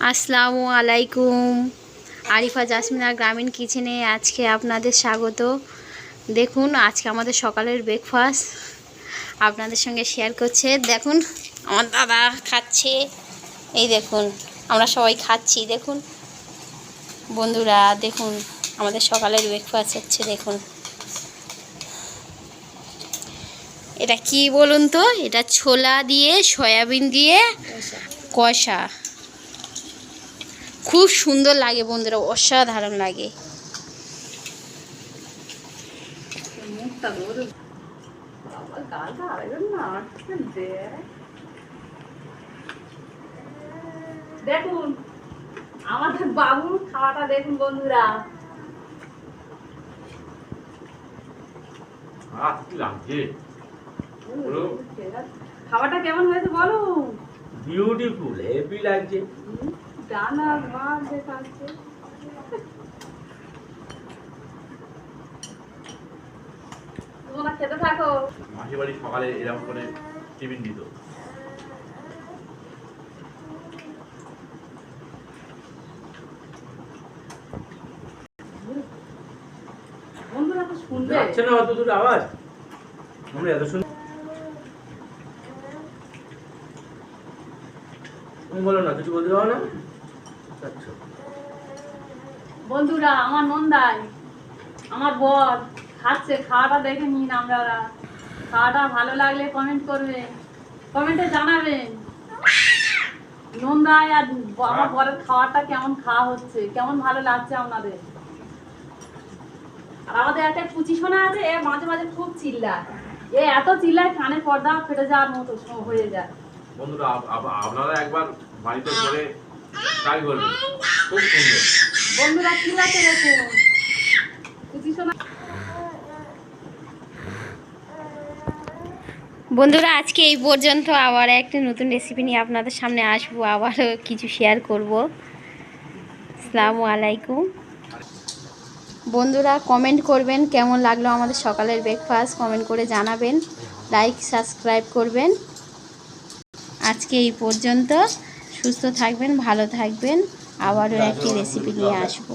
আসসালামু আলাইকুম। আরিফা জাসমিনা গ্রামীণ কিচেনে আজকে আপনাদের স্বাগত। দেখুন, আজকে আমাদের সকালের ব্রেকফাস্ট আপনাদের সঙ্গে শেয়ার করছে। দেখুন, আমার দাদা খাচ্ছে। এই দেখুন, আমরা সবাই খাচ্ছি। দেখুন, বন্ধুরা, দেখুন, আমাদের সকালের ব্রেকফাস্ট হচ্ছে, দেখুন। এটা কি বলুন তো? এটা ছোলা দিয়ে, সয়াবিন দিয়ে, কষা। খুব সুন্দর লাগে বন্ধুরা অসাধারণ লাগে। দেখুন আমাদের বাবুর খাওয়াটা দেখুন বন্ধুরা। আহ কি লাগছে? বলো। খাওয়াটা কেমন হয়েছে বলো। বিউটিফুল হেভি লাগছে। ডানা মাছ দেখাচ্ছে তোমরা খেতে থাকো। মাসির বাড়ি সকালে এরকম করে টিফিন দিত। বন্ধুরা তো শুনবে। না অত দূর আওয়াজ। আমরা এত শুন তুমি বলো না কিছু বলতে পারো না? বন্ধুরা আমার নন্দাই আমার বর খাচ্ছে খাওয়াটা দেখে নিন আপনারা। খাওয়াটা ভালো লাগলে কমেন্ট করবেন কমেন্টে জানাবেন। নন্দাই আর আমার বরের খাওয়াটা কেমন খাওয়া হচ্ছে কেমন ভালো লাগছে আপনাদের? আর আমাদের একটা কুচি শোনা আছে এ মাঝে মাঝে খুব চিল্লায়। এ এত চিল্লায় কানে পর্দা ফেটে যাওয়ার মতো হয়ে যায়। বন্ধুরা আপ- আপ- আপনারা একবার বাড়িতে করে করবেন খুব সুন্দর। বন্ধুরা দেখুন বন্ধুরা আজকে এই পর্যন্ত আবার একটা নতুন রেসিপি নিয়ে আপনাদের সামনে আসব। আবারও কিছু শেয়ার করব। আসসালামু আলাইকুম। বন্ধুরা কমেন্ট করবেন কেমন লাগল আমাদের সকালের ব্রেকফাস্ট কমেন্ট করে জানাবেন। লাইক সাবস্ক্রাইব করবেন। আজকে এই পর্যন্ত। সুস্থ থাকবেন ভালো থাকবেন। আবারও একটি রেসিপি নিয়ে আসব।